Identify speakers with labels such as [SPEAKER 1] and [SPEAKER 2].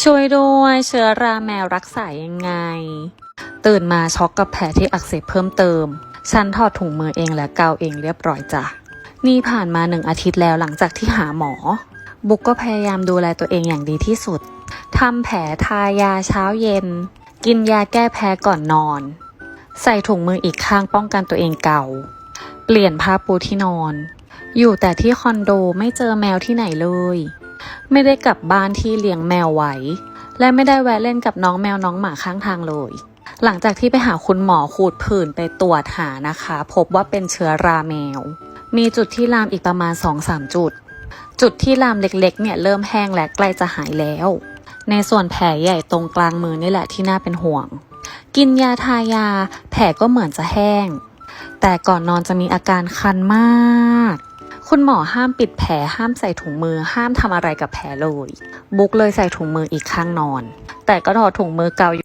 [SPEAKER 1] ช่วยด้วยเชื้อราแมวรักษายังไง ตื่นมาช็อกกับแผลที่อักเสบเพิ่มเติม ฉันถอดถุงมือเองและเกาเองเรียบร้อยจ้ะ นี่ผ่านมาหนึ่งอาทิตย์แล้วหลังจากที่หาหมอ บุกก็พยายามดูแลตัวเองอย่างดีที่สุด ทำแผลทายาเช้าเย็น กินยาแก้แพ้ก่อนนอน ใส่ถุงมืออีกข้างป้องกันตัวเองเก่า เปลี่ยนผ้าปูที่นอน อยู่แต่ที่คอนโดไม่เจอแมวที่ไหนเลย ไม่ได้กลับบ้านที่เลี้ยงแมวไว้ และไม่ได้แวะเล่นกับน้องแมวน้องหมาข้างทางเลย หลังจากที่ไปหาคุณหมอขูดผื่นไปตรวจหานะคะ พบว่าเป็นเชื้อราแมว มีจุดที่ลามอีกประมาณ 2-3 จุด จุดที่ลามเล็กๆ เนี่ยเริ่มแห้งและใกล้จะหายแล้ว ในส่วนแผลใหญ่ตรงกลางมือนี่แหละที่น่าเป็นห่วง กินยาทายา แผลก็เหมือนจะแห้ง แต่ก่อนนอนจะมีอาการคันมาก คุณหมอห้ามปิดแผลห้ามใส่ถุงมือ ห้ามทำอะไรกับแผลเลย บุ๊กเลยใส่ถุงมืออีกข้างนอน แต่ก็ถอดถุงมือเก่าอยู่